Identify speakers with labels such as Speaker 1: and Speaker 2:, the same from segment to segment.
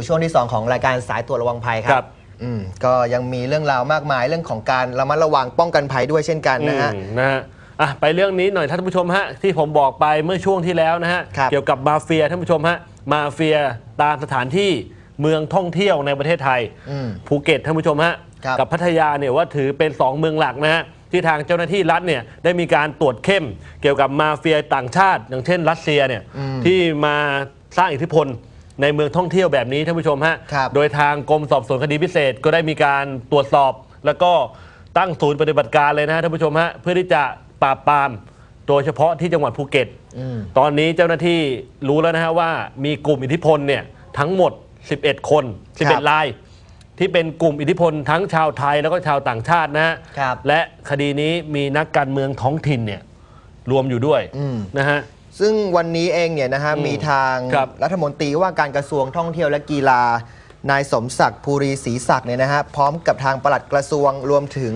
Speaker 1: สู่ช่วงที่ 2 ของรายการสายตรวจระวังภัยค
Speaker 2: ครั
Speaker 1: รับ อืมก็ยังมีเรื่องราวมากมายเรื่องของการระมัดระวังป้องกันภัยด้วยเช่นกันนะฮะ
Speaker 2: อืมนะฮะอะไปเรื่องนี้หน่อยท่านผู้ชมฮะที่ผมบอกไปเมื่อช่วงที่แล้วนะฮะ
Speaker 1: ครับ
Speaker 2: เกี่ยวกับมาเฟียท่านผู้ชมฮะมาเฟียตามสถานที่เมืองท่องเที่ยวในประเทศไทย
Speaker 1: อืม
Speaker 2: ภูเก็ตท่านผู้ชมฮะ
Speaker 1: ครับ
Speaker 2: กับพัทยาเนี่ยว่าถือเป็น 2 เมืองหลักนะฮะที่ทางเจ้าหน้าที่รัฐเนี่ยได้มีการตรวจเข้ม เกี่ยวกับมาเฟียต่างชาติ อย่างเช่นรัสเซียเนี่ยที่มาสร้างอิทธิพล ในเมืองท่องเที่ยวแบบนี้ท่านผู้ชมฮะ
Speaker 1: ครับ
Speaker 2: โดยทางกรมสอบสวนคดีพิเศษก็ได้มีการตรวจสอบ แล้วก็ตั้งศูนย์ปฏิบัติการเลยนะฮะท่านผู้ชมฮะเพื่อที่จะปราบปรามโดยเฉพาะที่จังหวัดภูเก็ต
Speaker 1: อืม
Speaker 2: ตอนนี้เจ้าหน้าที่รู้แล้วนะฮะว่ามีกลุ่มอิทธิพลเนี่ยทั้งหมด 11 คน
Speaker 1: ครับ
Speaker 2: 11ราย ที่เป็นกลุ่มอิทธิพลทั้งชาวไทยแล้วก็ชาวต่างชาตินะฮะ
Speaker 1: ครับ
Speaker 2: และคดีนี้มีนักการเมืองท้องถิ่นเนี่ยรวมอยู่ด้วย
Speaker 1: อืม
Speaker 2: นะฮะ
Speaker 1: ซึ่งวันนี้เองเนี่ยนะฮะ
Speaker 2: อืม
Speaker 1: มีทาง
Speaker 2: ครับ
Speaker 1: รัฐมนตรีว่าการกระทรวงท่องเที่ยวและกีฬา นายสมศักดิ์ภูรีศรีศักดิ์เนี่ยนะฮะพร้อมกับทางปลัดกระทรวงรวมถึง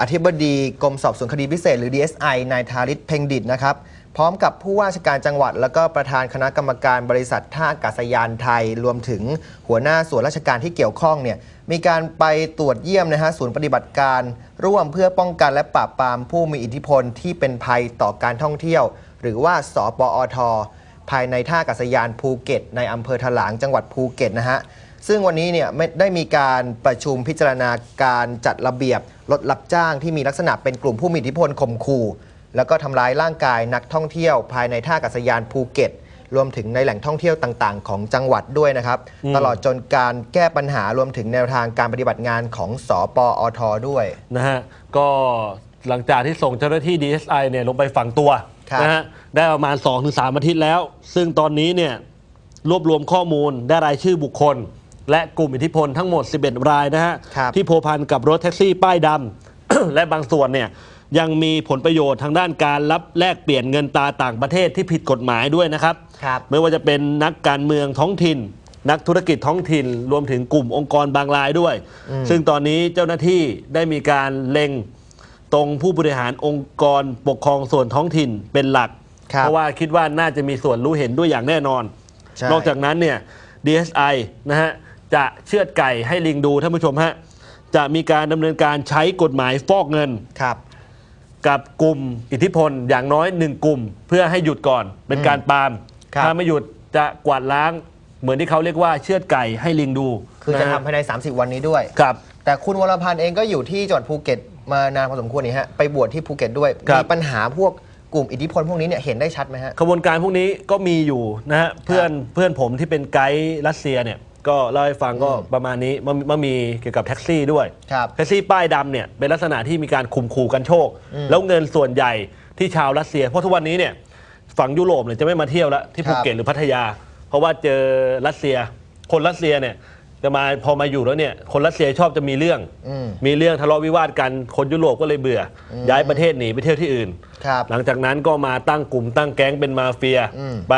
Speaker 1: อธิบดีกรมสอบสวนคดีพิเศษ หรือ DSI นายธาริศเพ่งดิตนะครับ พร้อมกับผู้ว่าราชการจังหวัด แล้วก็ประธานคณะกรรมการบริษัทท่าอากาศยานไทย รวมถึงหัวหน้าส่วนราชการที่เกี่ยวข้องเนี่ยมีการไปตรวจเยี่ยมนะฮะศูนย์ปฏิบัติการ ร่วมเพื่อป้องกันและปราบปรามผู้มีอิทธิพลที่เป็นภัยต่อการท่องเที่ยว หรือว่าสปอท ภายในท่าอากาศยานภูเก็ต ในอำเภอถลางจังหวัดภูเก็ตนะฮะซึ่งวันนี้เนี่ยไม่ได้มีการประชุมพิจารณาการจัดระเบียบรถรับจ้างที่มีลักษณะเป็นกลุ่มผู้มีอิทธิพลข่มขู่แล้วก็ทำร้ายร่างกายนักท่องเที่ยว ภายในท่าอากาศยานภูเก็ต รวมถึงในแหล่งท่องเที่ยวต่าง ๆ ของจังหวัดด้วยนะครับ
Speaker 2: อืม
Speaker 1: ตลอดจนการแก้ปัญหารวมถึงแนวทางการปฏิบัติงานของสปอทด้วย
Speaker 2: นะฮะก็หลังจากที่ส่งเจ้าหน้าที่ DSI เนี่ยลงไปฝังตัว
Speaker 1: ครับ
Speaker 2: นะฮะได้ประมาณ 2-3 อาทิตย์แล้ว ซึ่งตอนนี้เนี่ยรวบรวมข้อมูลได้รายชื่อบุคคล และกลุ่มอิทธิพลทั้งหมด 11 รายนะฮะ
Speaker 1: ครับ
Speaker 2: ที่โพวพันกับรถแท็กซี่ป้ายดำ และบางส่วนเนี่ยยังมีผลประโยชน์ทางด้านการรับแลกเปลี่ยนเงินตราต่างประเทศที่ผิดกฎหมายด้วยนะครับ
Speaker 1: ครับ
Speaker 2: ไม่ว่าจะเป็นนักการเมืองท้องถิ่น นักธุรกิจท้องถิ่น รวมถึงกลุ่มองค์กรบางรายด้วย ซึ่งตอนนี้เจ้าหน้าที่ได้มีการเล็ง ตรงผู้บริหารองค์กรปกครองส่วนท้องถิ่นเป็นหลัก
Speaker 1: ครับ
Speaker 2: เพราะว่าคิดว่าน่าจะมีส่วนรู้เห็นด้วยอย่างแน่นอน
Speaker 1: ใช่
Speaker 2: นอกจากนั้นเนี่ย DSI นะฮะจะเชือดไก่ให้ลิงดูท่านผู้ชมฮะจะมีการดำเนินการใช้กฎหมายฟอกเงิน
Speaker 1: ครับ
Speaker 2: กับกลุ่มอิทธิพลอย่างน้อยหนึ่งกลุ่ม เพื่อให้หยุดก่อนเป็นการปราม
Speaker 1: ครับ
Speaker 2: ถ้าไม่หยุดจะกวาดล้าง เหมือนที่เขาเรียกว่าเชือดไก่ให้ลิงดู
Speaker 1: คือจะ
Speaker 2: นฮ
Speaker 1: ทำภายใน 30 วันนี้ด้วย
Speaker 2: ครับ
Speaker 1: แต่คุณวรพันธ์เองก็อยู่ที่จังหวัดภูเก็ต มานานพอสมควรนี่ฮะไปบวชที่ภูเก็ตด้วย
Speaker 2: ครับ
Speaker 1: มีปัญหาพวกกลุ่มอิทธิพลพวกนี้เนี่ยเห็นได้ชัดไหมฮะ
Speaker 2: ขบวนการพวกนี้ก็มีอยู่นะฮะเพื่อนเพื่อนผมที่เป็นไกด์รัสเซียเนี่ยก็เล่าให้ฟังก็
Speaker 1: อืม
Speaker 2: ประมาณนี้มันมันมีเกี่ยวกับแท็กซี่ด้วย
Speaker 1: ครับ
Speaker 2: แท็กซี่ป้ายดำเนี่ยเป็นลักษณะที่มีการข่มขู่กันโชค
Speaker 1: อืม
Speaker 2: แล้วเงินส่วนใหญ่ที่ชาวรัสเซีย เพราะทุกวันนี้เนี่ยฝั่งยุโรปเนี่ยจะไม่มาเที่ยวแล้วที่ภูเก็ตหรือพัทยา เพราะว่าเจอรัสเซียคนรัสเซียเนี่ย จะมาพอมาอยู่แล้วเนี่ยคนรัสเซียชอบจะมีเรื่อง
Speaker 1: อืม
Speaker 2: มีเรื่องทะเลาะวิวาทกันคนยุโรปก็เลยเบื่ออย้ายประเทศหนีไปเที่ยวที่อื่น
Speaker 1: ครับ
Speaker 2: หลังจากนั้นก็มาตั้งกลุ่มตั้งแก๊งเป็นมาเฟีย
Speaker 1: อืม
Speaker 2: ไป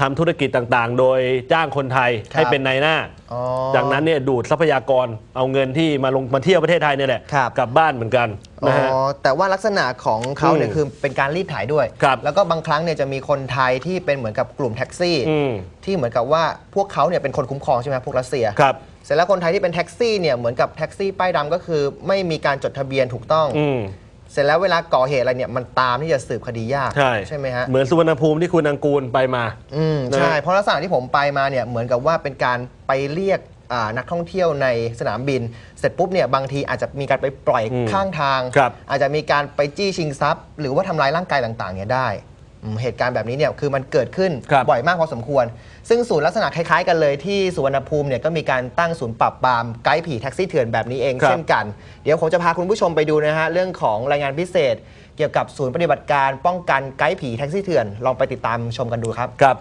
Speaker 2: ทำธุรกิจต่างๆ โดยจ้างคนไทย
Speaker 1: ครับ
Speaker 2: ให้เป็นนายหน้า
Speaker 1: อ๋อ
Speaker 2: จากนั้นเนี่ยดูดทรัพยากรเอาเงินที่มาลงมาเที่ยวประเทศไทยเนี่ยแหละ
Speaker 1: ครับ
Speaker 2: กลับบ้านเหมือนกัน
Speaker 1: อ๋
Speaker 2: นะฮะ
Speaker 1: อแต่ว่าลักษณะของเขาเนี่ย
Speaker 2: อืม
Speaker 1: คือเป็นการรีดถ่ายด้วย
Speaker 2: ครับ
Speaker 1: แล้วก็บางครั้งเนี่ยจะมีคนไทยที่เป็นเหมือนกับกลุ่มแท็กซี่
Speaker 2: อืม
Speaker 1: ที่เหมือนกับว่าพวกเขาเนี่ยเป็นคนคุ้มครองใช่ไหมพวกรัสเซีย
Speaker 2: ครับ
Speaker 1: เสร็จแล้วคนไทยที่เป็นแท็กซี่เนี่ยเหมือนกับแท็กซี่ป้ายดำก็คือ ไม่มีการจดทะเบียนถูกต้อง
Speaker 2: อืม
Speaker 1: เสร็จแล้วเวลาก่อเหตุอะไรเนี่ยมันตามที่จะสืบคดียาก
Speaker 2: ใช่
Speaker 1: ใช่ไหมฮะ
Speaker 2: เหมือนสุวรรณภูมิที่คุณอังกูลไปมา
Speaker 1: อืม
Speaker 2: นะ
Speaker 1: ใช่ เพราะลักษณะที่ผมไปมาเนี่ยเหมือนกับว่าเป็นการไปเรียกอ่านักท่องเที่ยวในสนามบิน เสร็จปุ๊บเนี่ยบางทีอาจจะมีการไปปล่อย
Speaker 2: อืม
Speaker 1: ข้างทาง
Speaker 2: ครับ
Speaker 1: อาจจะมีการไปจี้ชิงทรัพย์ หรือว่าทำร้ายร่างกายต่างๆเนี่ยได้อืม เหตุการณ์แบบนี้เนี่ยคือมันเกิดขึ้น
Speaker 2: ครับ
Speaker 1: บ่อยมากพอสมควร ซึ่งศูนย์ลักษณะคล้ายๆกันเลยที่สุวรรณภูมิเนี่ยก็มีการตั้งศูนย์ปราบปรามไกด์ผีแท็กซี่เถื่อนแบบนี้เอง
Speaker 2: ครับ
Speaker 1: เช่นกัน เดี๋ยวผมจะพาคุณผู้ชมไปดูนะฮะเรื่องของรายงานพิเศษ เกี่ยวกับศูนย์ปฏิบัติการป้องกันไกด์ผีแท็กซี่เถื่อนลองไปติดตามชมกันดูครับ
Speaker 2: ครับ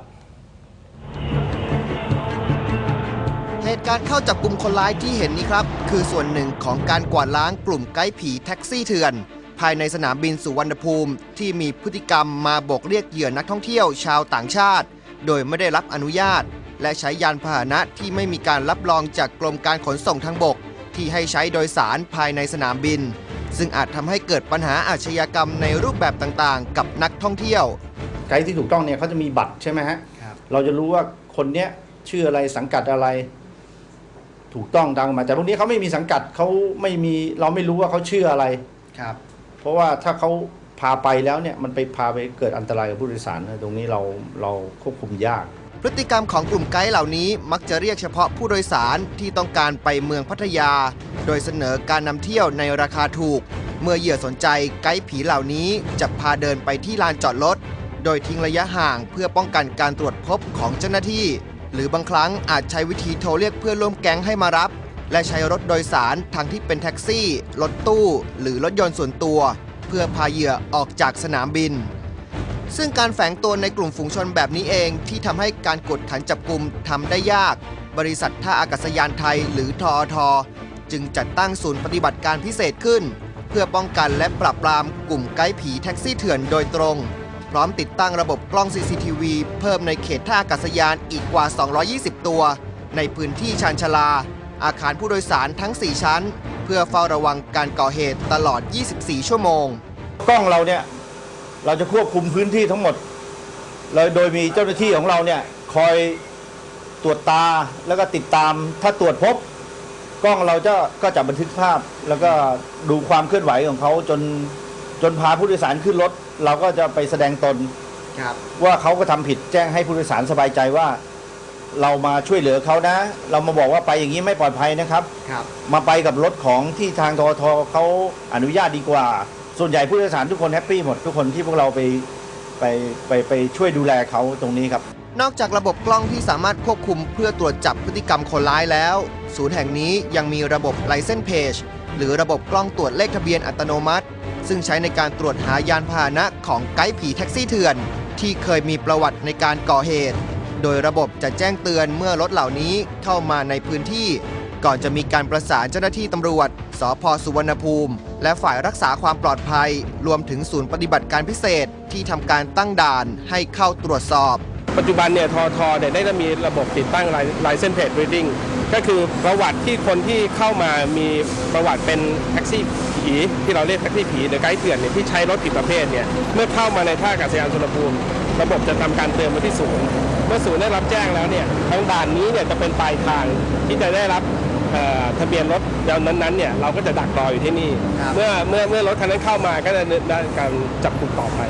Speaker 1: เหตุการณ์เข้าจับกลุ่มคนร้ายที่เห็นนี้ครับ คือส่วนหนึ่งของการกวาดล้างกลุ่มไกด์ผีแท็กซี่เถื่อน ภายในสนามบินสุวรรณภูมิ ที่มีพฤติกรรมมาโบกเรียกเหยื่อนักท่องเที่ยวชาวต่างชาติ โดยไม่ได้รับอนุญาต และใช้ยานพาหนะที่ไม่มีการรับรองจากกรมการขนส่งทางบก ที่ให้ใช้โดยสารภายในสนามบิน ซึ่งอาจทำให้เกิดปัญหาอาชญากรรมในรูปแบบต่างๆ กับนักท่องเที่ยว
Speaker 3: ไกด์ที่ถูกต้องเนี่ยเขาจะมีบัตรใช่ไหมฮะเราจะรู้ว่าคนเนี้ยชื่ออะไรสังกัดอะไรถูกต้องตามกฎหมายแต่พวกนี้เขาไม่มีสังกัดเขาไม่มีเราไม่รู้ว่าเขาชื่ออะไร
Speaker 1: ครับ
Speaker 3: เพราะว่าถ้าเขาพาไปแล้วเนี่ยมันไปพาไปเกิดอันตรายกับผู้โดยสารนะตรงนี้เราเราควบคุมยาก
Speaker 1: พฤติกรรมของกลุ่มไกด์เหล่านี้มักจะเรียกเฉพาะผู้โดยสารที่ต้องการไปเมืองพัทยา โดยเสนอการนำเที่ยวในราคาถูก เมื่อเหยื่อสนใจไกด์ผีเหล่านี้จะพาเดินไปที่ลานจอดรถโดยทิ้งระยะห่างเพื่อป้องกันการตรวจพบของเจ้าหน้าที่ หรือบางครั้งอาจใช้วิธีโทรเรียกเพื่อนร่วมแก๊งให้มารับ และใช้รถโดยสารทั้งที่เป็นแท็กซี่ รถตู้ หรือรถยนต์ส่วนตัว เพื่อพาเหยื่อออกจากสนามบิน ซึ่งการแฝงตัวในกลุ่มฝูงชนแบบนี้เองที่ทำให้การกดขันจับกลุ่มทำได้ยาก บริษัทท่าอากาศยานไทยหรือทอทจึงจัดตั้งศูนย์ปฏิบัติการพิเศษขึ้น เพื่อป้องกันและปราบปรามกลุ่มไกด์ผีแท็กซี่เถื่อนโดยตรง พร้อมติดตั้งระบบกล้อง CCTV เพิ่มในเขตท่าอากาศยานอีกกว่า 220 ตัว ในพื้นที่ชานชาลา อาคารผู้โดยสารทั้ง 4 ชั้น เพื่อเฝ้าระวังการก่อเหตุตลอด 24 ชั่วโมง
Speaker 3: กล้องเราเนี่ยเราจะควบคุมพื้นที่ทั้งหมดแล้วโดยมีเจ้าหน้าที่ของเราเนี่ยคอยตรวจตาแล้วก็ติดตามถ้าตรวจพบ กล้องเราจะก็จะบันทึกภาพ แล้วก็ดูความเคลื่อนไหวของเขาจนจนพาผู้โดยสารขึ้นรถ เราก็จะไปแสดงตน
Speaker 1: ครับ
Speaker 3: ว่าเขาก็ทำผิดแจ้งให้ผู้โดยสารสบายใจว่า เรามาช่วยเหลือเขานะ เรามาบอกว่าไปอย่างนี้ไม่ปลอดภัยนะครับ
Speaker 1: ครับ
Speaker 3: มาไปกับรถของที่ทางททเขาอนุญาตดีกว่า ส่วนใหญ่ผู้โดยสารทุกคนแฮปปี้หมดทุกคนที่พวกเราไปไปไปไปช่วยดูแลเขาตรงนี้ครับ
Speaker 1: นอกจากระบบกล้องที่สามารถควบคุมเพื่อตรวจจับพฤติกรรมคนร้ายแล้ว ศูนย์แห่งนี้ยังมีระบบ License Page หรือระบบกล้องตรวจเลขทะเบียนอัตโนมัติ ซึ่งใช้ในการตรวจหายานพาหนะของไกด์ผีแท็กซี่เถื่อน ที่เคยมีประวัติในการก่อเหตุ โดยระบบจะแจ้งเตือนเมื่อรถเหล่านี้เข้ามาในพื้นที่ ก่อนจะมีการประสานเจ้าหน้าที่ตำรวจ สพสุวรรณภูมิ และฝ่ายรักษาความปลอดภัย รวมถึงศูนย์ปฏิบัติการพิเศษที่ทำการตั้งด่านให้เข้าตรวจสอบ
Speaker 4: ปัจจุบันเนี่ยทอทอเนี่ยได้มีระบบติดตั้ง License Plate Reading ก็คือประวัติที่คนที่เข้ามามีประวัติเป็นแท็กซี่ผีที่เราเรียกแท็กซี่ผีหรือไกด์เถื่อนเนี่ยที่ใช้รถผิดประเภทเนี่ยเมื่อเข้ามาในท่าอากาศยานสุวรรณภูมิ ระบบจะทำการเตือนมาที่ศูนย์ เมื่อศูนย์ได้รับแจ้งแล้วเนี่ยทางด่านนี้เนี่ยจะเป็นปลายทางที่จะได้รับเอ่อทะเบียนรถเดี๋ยวนั้นๆเนี่ยเราก็จะดักรออยู่ที่นี่
Speaker 1: ครับ
Speaker 4: เมื่อเมื่อเมื่อรถคันนั้นเข้ามาก็จะได้การจับกลุ่มต่อไป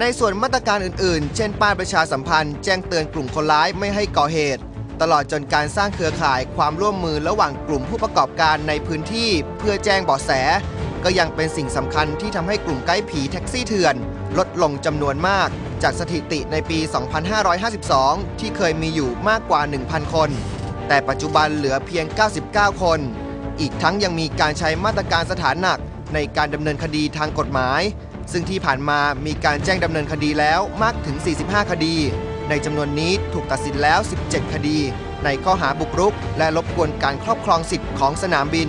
Speaker 1: ในส่วนมาตรการอื่นๆ เช่นป้ายประชาสัมพันธ์แจ้งเตือนกลุ่มคนร้ายไม่ให้ก่อเหตุ ตลอดจนการสร้างเครือข่ายความร่วมมือระหว่างกลุ่มผู้ประกอบการในพื้นที่ เพื่อแจ้งเบาะแส ก็ยังเป็นสิ่งสำคัญที่ทำให้กลุ่มไกด์ผีแท็กซี่เถื่อน ลดลงจำนวนมาก จากสถิติในปี 2552 ที่เคยมีอยู่มากกว่า 1,000 คน แต่ปัจจุบันเหลือเพียง 99 คน อีกทั้งยังมีการใช้มาตรการสถานหนักในการดำเนินคดีทางกฎหมาย ซึ่งที่ผ่านมามีการแจ้งดำเนินคดีแล้วมากถึง 45 คดี ในจำนวนนี้ถูกตัดสินแล้ว 17 คดี ในข้อหาบุกรุก และรบกวนการครอบครองสิทธิ์ของสนามบิน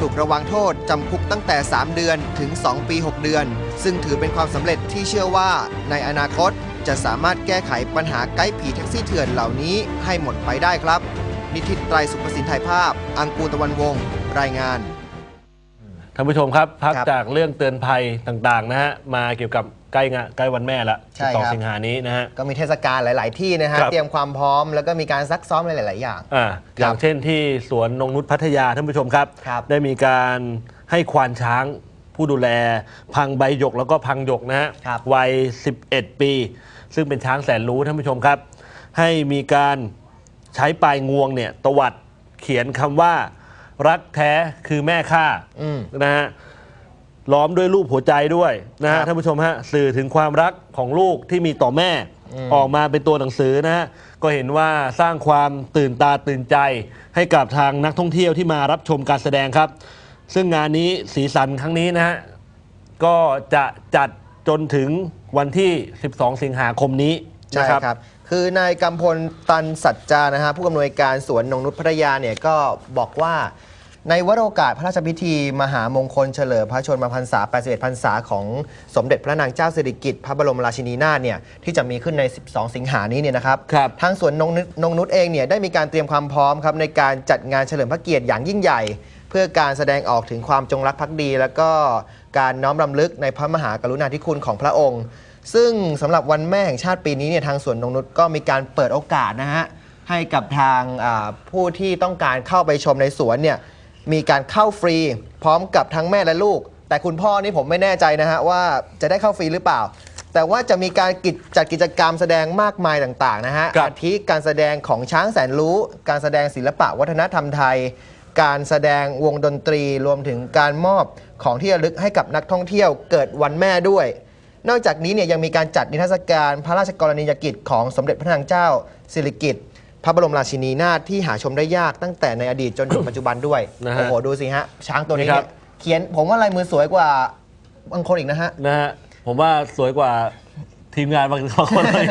Speaker 1: ถูกระวังโทษจำคุกตั้งแต่ 3 เดือนถึง 2 ปี 6 เดือน ซึ่งถือเป็นความสำเร็จที่เชื่อว่าในอนาคตจะสามารถแก้ไขปัญหาไกด์ผีแท็กซี่เถื่อนเหล่านี้ให้หมดไปได้ครับ นิติไตรสุภสินถ่ายภาพ อังกูตะวันวงศ์รายงาน
Speaker 2: ท่านผู้ชมครับ พัก
Speaker 1: ครับ
Speaker 2: จากเรื่องเตือนภัยต่างๆนะฮะมาเกี่ยวกับใกล้งะใกล้วันแม่ละ
Speaker 1: ใช่ครับ
Speaker 2: 12สิงหานี้นะฮะ
Speaker 1: ก็มีเทศกาลหลาย ๆ ที่นะฮะ
Speaker 2: ครับ
Speaker 1: เตรียมความพร้อมแล้วก็มีการซักซ้อมหลาย ๆ อย่าง
Speaker 2: อ่าอย่างเช่นที่สวนนงนุษย์พัทยาท่านผู้ชมครับ
Speaker 1: ครับ
Speaker 2: ได้มีการให้ควานช้าง ผู้ดูแล พังใบหยกแล้วก็พังหยกนะฮะ
Speaker 1: ครับ
Speaker 2: วัย 11 ปี ซึ่งเป็นช้างแสนรู้ท่านผู้ชมครับ ให้มีการใช้ปลายงวงเนี่ยตวัดเขียนคำว่า รักแท้คือแม่ข้า
Speaker 1: อืม
Speaker 2: นะฮะล้อมด้วยรูปหัวใจด้วยนะ
Speaker 1: ครั
Speaker 2: ฮะ
Speaker 1: บ
Speaker 2: ท่านผู้ชมฮะสื่อถึงความรักของลูกที่มีต่อแม่
Speaker 1: อืม
Speaker 2: ออกมาเป็นตัวหนังสือนะฮะก็เห็นว่าสร้างความตื่นตาตื่นใจให้กับทางนักท่องเที่ยวที่มารับชมการแสดงครับ ซึ่งงานนี้สีสันครั้งนี้นะฮะก็จะจัดจนถึงวันที่ 12 สิงหาคมนี้
Speaker 1: ใช่
Speaker 2: นะครับ
Speaker 1: ครับคือนายกำพลตันสัจจานะฮะผู้อำนวยการสวนนงนุษย์พัทยาเนี่ยก็บอกว่า ในวโรกาสพระราชพิธี มหามงคลเฉลิมพระชนมพรรษา 81พรรษาของสมเด็จพระนางเจ้าสิริกิติ์พระบรมราชินีนาถเนี่ยที่จะมีขึ้นใน 12 สิงหานี้เนี่ยนะครับ
Speaker 2: ครับ
Speaker 1: ทางสวนนงนุษย์นงนุษย์เองเนี่ยได้มีการเตรียมความพร้อมครับในการจัดงานเฉลิมพระเกียรติอย่างยิ่งใหญ่ เพื่อการแสดงออกถึงความจงรักภักดี แล้วก็การน้อมรำลึกในพระมหากรุณาธิคุณของพระองค์ ซึ่งสำหรับวันแม่แห่งชาติปีนี้เนี่ยทางสวนนงนุษย์ก็มีการเปิดโอกาสนะฮะให้กับทางอ่าผู้ที่ต้องการเข้าไปชมในสวนเนี่ยมีการเข้าฟรีพร้อมกับทั้งแม่และลูก แต่คุณพ่อนี่ผมไม่แน่ใจนะฮะว่าจะได้เข้าฟรีหรือเปล่า แต่ว่าจะมีการกิจจัดกิจกรรมแสดงมากมายต่างๆนะฮะ
Speaker 2: ครับ
Speaker 1: อาทิการแสดงของช้างแสนรู้ การแสดงศิลปะวัฒนธรรมไทย การแสดงวงดนตรีรวมถึงการมอบของที่ระลึกให้กับนักท่องเที่ยวเกิดวันแม่ด้วย นอกจากนี้เนี่ยยังมีการจัดนิทรรศการพระราชกรณียกิจของสมเด็จพระนางเจ้าสิริกิติ์พระบรมราชินีนาถที่หาชมได้ยากตั้งแต่ในอดีตจนถึงปัจจุบันด้วย
Speaker 2: นะฮะ
Speaker 1: โอ้โหดูสิฮะช้างตัวนี้
Speaker 2: นี่ครั
Speaker 1: เนี่ย
Speaker 2: บ
Speaker 1: เขียนผมว่าลายมือสวยกว่าบางคนอีกนะฮะ
Speaker 2: นะฮะผมว่าสวยกว่า ทีมงานบางคนเลย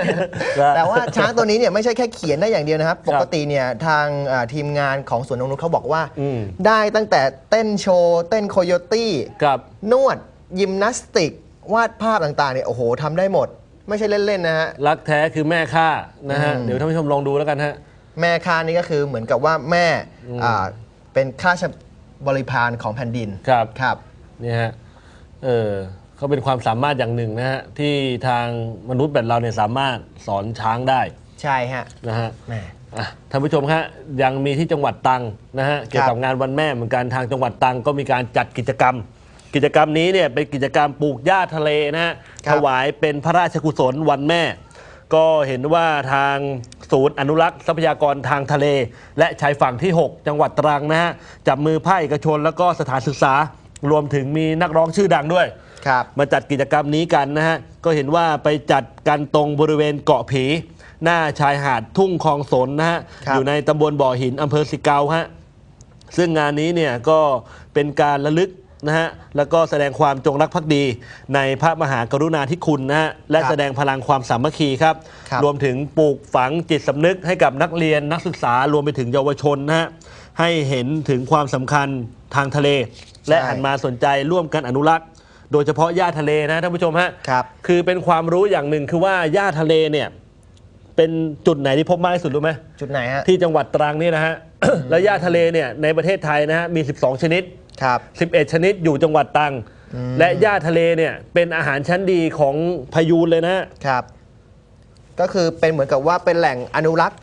Speaker 2: นะ
Speaker 1: แต่ว่าช้างตัวนี้เนี่ยไม่ใช่แค่เขียนได้อย่างเดียวนะครับ
Speaker 2: ครับ
Speaker 1: ปกติเนี่ยทางอ่าทีมงานของสวนนงนุชเขาบอกว่า
Speaker 2: อืม
Speaker 1: ได้ตั้งแต่เต้นโชว์ เต้นโคโยตี้
Speaker 2: กับ
Speaker 1: นวด ยิมนาสติก วาดภาพต่างๆเนี่ยโอ้โหทำได้หมด ไม่ใช่เล่น ๆ นะฮะ
Speaker 2: รักแท้คือแม่ฆ่านะฮะ
Speaker 1: อืม
Speaker 2: เดี๋ยวท่านผู้ชมลองดูแล้วกันฮะ
Speaker 1: แม่ค้านี่ก็คือเหมือนกับว่าแม่
Speaker 2: อืม
Speaker 1: อ่าเป็นข้าราชบริพารของแผ่นดิน
Speaker 2: ครับ
Speaker 1: ครับ
Speaker 2: นี่ฮะ เออ เขาเป็นความสามารถอย่างหนึ่งนะฮะที่ทางมนุษย์แบบเราเนี่ยสามารถสอนช้างได้
Speaker 1: ใช่ฮะ
Speaker 2: นะฮะ
Speaker 1: แหม
Speaker 2: อะท่านผู้ชมฮะยังมีที่จังหวัดตรังนะฮะเกี่ยวกับงานวันแม่เหมือนกันทางจังหวัดตรังก็มีการจัดกิจกรรม กิจกรรมนี้เนี่ยเป็นกิจกรรมปลูกหญ้าทะเลนะฮะ
Speaker 1: ครับ
Speaker 2: ถวายเป็นพระราชกุศลวันแม่ ก็เห็นว่าทางศูนย์อนุรักษ์ทรัพยากรทางทะเล และชายฝั่งที่ 6 จังหวัดตรังนะฮะจับมือภาคเอกชนแล้วก็สถานศึกษา รวมถึงมีนักร้องชื่อดังด้วย
Speaker 1: ครับ
Speaker 2: มาจัดกิจกรรมนี้กันนะฮะ ก็เห็นว่าไปจัดกันตรงบริเวณเกาะผี หน้าชายหาดทุ่งคลองสนนะฮะ
Speaker 1: ครับ
Speaker 2: อยู่ในตำบลบ่อหินอำเภอสิเกาฮะ ซึ่งงานนี้เนี่ยก็เป็นการระลึกนะฮะ แล้วก็แสดงความจงรักภักดี ในพระมหากรุณาธิคุณนะฮะ และ
Speaker 1: ครับ
Speaker 2: แสดงพลังความสามัคคีครับ
Speaker 1: ครับ
Speaker 2: รวมถึงปลูกฝังจิตสำนึกให้กับนักเรียนนักศึกษารวมไปถึงเยาวชนนะฮะ ให้เห็นถึงความสำคัญทางทะเล และหันมาสนใจร่วมกันอนุรักษ์ โดยเฉพาะหญ้าทะเลนะท่านผู้ชมฮะ
Speaker 1: ครับ
Speaker 2: คือเป็นความรู้อย่างหนึ่งคือว่าหญ้าทะเลเนี่ยเป็นจุดไหนที่พบมากที่สุดรู้ไหม
Speaker 1: จุดไหนฮะ
Speaker 2: ที่จังหวัดตรังนี่นะฮะ แล้วหญ้าทะเลเนี่ยในประเทศไทยนะฮะมี 12 ชนิด
Speaker 1: ครับ
Speaker 2: 11 ชนิดอยู่จังหวัดตรังและหญ้าทะเลเนี่ยเป็นอาหารชั้นดีของพายูนเลยนะฮะ
Speaker 1: ครับ ก็คือเป็นเหมือนกับว่าเป็นแหล่งอนุรักษ์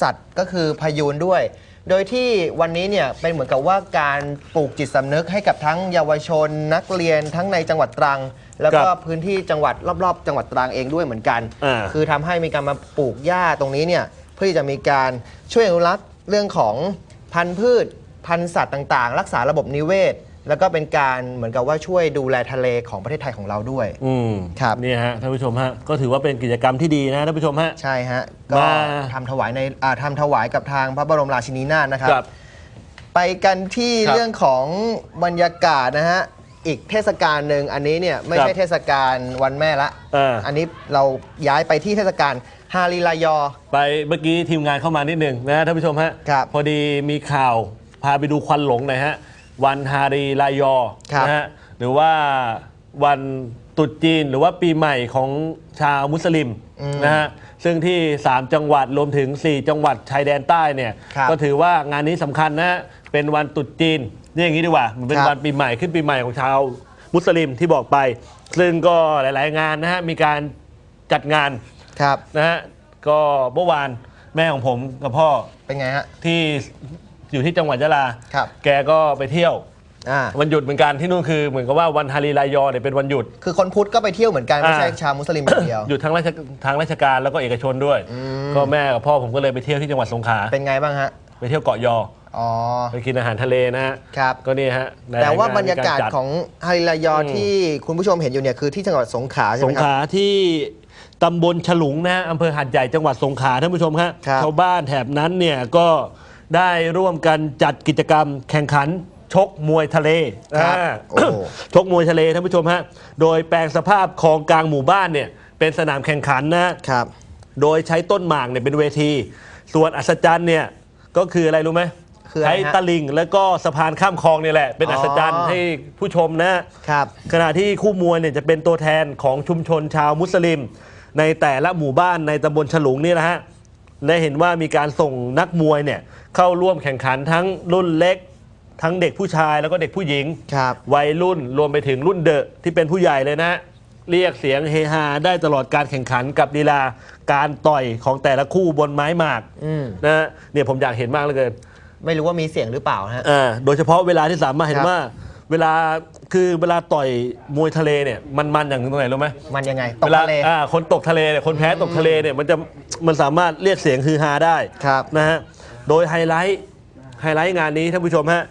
Speaker 1: สัตว์ก็คือพายูนด้วย โดยที่วันนี้เนี่ยเป็นเหมือนกับว่าการปลูกจิตสำนึกให้กับทั้งเยาวชน นักเรียนทั้งในจังหวัดตรัง แล้วก็
Speaker 2: ครับ
Speaker 1: พื้นที่จังหวัดรอบๆ จังหวัดตรังเองด้วยเหมือนกัน
Speaker 2: อ่า
Speaker 1: คือทำให้มีการมาปลูกหญ้าตรงนี้เนี่ยเพื่อที่จะมีการช่วยอนุรักษ์เรื่องของพันธุ์พืช พันธุ์สัตว์ต่างๆ รักษาระบบนิเวศ แล้วก็เป็นการเหมือนกับว่าช่วยดูแลทะเลของประเทศไทยของเราด้วย
Speaker 2: อืม
Speaker 1: ครับ
Speaker 2: นี่ฮะท่านผู้ชมฮะก็ถือว่าเป็นกิจกรรมที่ดีนะท่านผู้ชมฮะ
Speaker 1: ใช่ฮะ ก็
Speaker 2: มา
Speaker 1: ทำถวายในอ่าทำถวายกับทางพระบรมราชินีนาถนะครับ
Speaker 2: ครับ
Speaker 1: ไปกันที่
Speaker 2: ครับ
Speaker 1: เรื่องของบรรยากาศนะฮะ อีกเทศกาลหนึ่งอันนี้เนี่ยไม่
Speaker 2: ครับ
Speaker 1: ใช่เทศกาลวันแม่ละ
Speaker 2: อ่า
Speaker 1: อั นนี้เราย้ายไปที่เทศกาลฮาริลายอ
Speaker 2: ไปเมื่อกี้ทีมงานเข้ามานิดหนึ่งนะท่านผู้ชมฮะ
Speaker 1: ครับ
Speaker 2: พอดีมีข่าวพาไปดูควันหลงหน่อยฮะ วันฮารีลายอ
Speaker 1: ครับ
Speaker 2: นะฮะหรือว่าวันตรุษจีนหรือว่าปีใหม่ของชาวมุสลิมนะฮะซึ่งที่ 3 จังหวัดรวมถึง 4 จังหวัดชายแดนใต้เนี่ย
Speaker 1: ครับ
Speaker 2: ก็ถือว่างานนี้สำคัญนะฮะเป็นวันตรุษจีนนี่อย่างนี้ดีกว่ามันเป็น
Speaker 1: ครับ
Speaker 2: วันปีใหม่ขึ้นปีใหม่ของชาวมุสลิมที่บอกไป ซึ่งก็หลาย ๆ งานนะฮะมีการจัดงาน
Speaker 1: ครับ
Speaker 2: นะฮะก็เมื่อวานแม่ของผมกับพ่อ
Speaker 1: เป็นไงฮะ
Speaker 2: ที่ อยู่ที่จังหวัดยะลา
Speaker 1: ครับ
Speaker 2: แกก็ไปเที่ยว
Speaker 1: อ่า
Speaker 2: วันหยุดเหมือนกันที่นู่นคือเหมือนกับว่าวันฮารีรายอเนี่ยเป็นวันหยุด
Speaker 1: คือคนพุทธก็ไปเที่ยวเหมือนกันไม่ใช่
Speaker 2: อ่า
Speaker 1: ชาวมุสลิมอย่างเดียว
Speaker 2: หยุดทั้งราชทางราชการแล้วก็เอกชนด้วย ก็แม่กับพ่อผมก็เลยไปเที่ยวที่จังหวัดสงขลา
Speaker 1: เป็นไงบ้างฮะ
Speaker 2: ไปเที่ยวเกาะยอ
Speaker 1: อ๋อ
Speaker 2: ไปกินอาหารทะเลนะฮะ
Speaker 1: ครับ
Speaker 2: ก็นี่ฮะหลยๆ
Speaker 1: แต่ว่าง
Speaker 2: น
Speaker 1: บรรยากาศ
Speaker 2: มีจัด
Speaker 1: ของฮาริลายอ
Speaker 2: อืม
Speaker 1: ที่คุณผู้ชมเห็นอยู่เนี่ยคือที่จังหวัดสงขลาใช่
Speaker 2: ส
Speaker 1: ไหม
Speaker 2: ง
Speaker 1: ค
Speaker 2: ข
Speaker 1: รับ
Speaker 2: ลาที่ตำบลฉลุงนะฮะอำเภอหัดใหญ่จังหวัดสงขลาท่านผู้ชมครับ
Speaker 1: ครับ
Speaker 2: ชาวบ้านแถบนั้นเนี่ยก็ ได้ร่วมกันจัดกิจกรรมแข่งขันชกมวยทะเล
Speaker 1: ครับ
Speaker 2: อ่า
Speaker 1: โอ้โห
Speaker 2: ชกมวยทะเลท่านผู้ชมฮะ โดยแปลงสภาพคลองกลางหมู่บ้านเนี่ยเป็นสนามแข่งขันนะ
Speaker 1: ครับ
Speaker 2: โดยใช้ต้นหมากเนี่ยเป็นเวที ส่วนอัศจรรย์เนี่ยก็คืออะไรรู้ไหม
Speaker 1: คืออะไรฮะ
Speaker 2: ใช้ตะลิงแล้วก็สะพานข้ามคลองเนี่ยแหละ เป็น
Speaker 1: อ๋ออั
Speaker 2: อัศจรรย์ให้ผู้ชมนะ
Speaker 1: ครับ
Speaker 2: ขณะที่คู่มวยเนี่ยจะเป็นตัวแทนของชุมชนชาวมุสลิม ในแต่ละหมู่บ้านในตำบลฉลุงนี่นะฮะและเห็นว่ามีการส่งนักมวยเนี่ย เข้าร่วมแข่งขันทั้งรุ่นเล็ก ทั้งเด็กผู้ชายแล้วก็เด็กผู้หญิง
Speaker 1: ครับ
Speaker 2: วัยรุ่นรวมไปถึงรุ่นเดอะที่เป็นผู้ใหญ่เลยนะฮะเรียกเสียงเฮฮาได้ตลอดการแข่งขันกับลีลาการต่อยของแต่ละคู่บนไม้หมาก
Speaker 1: อืม
Speaker 2: นะฮะเนี่ยผมอยากเห็นมากเหลือเกิน
Speaker 1: ไม่รู้ว่ามีเสียงหรือเปล่าฮะ
Speaker 2: อ่าโดยเฉพาะเวลาที่สามารถเห็
Speaker 1: คนรับ
Speaker 2: ว่าเวลาคือเวลาต่อยมวยทะเลเนี่ยมันมันอย่างหนึงตรงไหนรู้ไหม
Speaker 1: มันยังไงตก
Speaker 2: เวลา
Speaker 1: ทะเล
Speaker 2: อ่าคนตกทะเลเนี่ยคนแพ้ตกทะเลเนี่ยมันจะมันสามารถเรียกเสียงฮือฮาได้
Speaker 1: ครับ
Speaker 2: นะฮะ โดยไฮไลท์ไฮไลท์งานนี้ท่านผู้ชมฮะ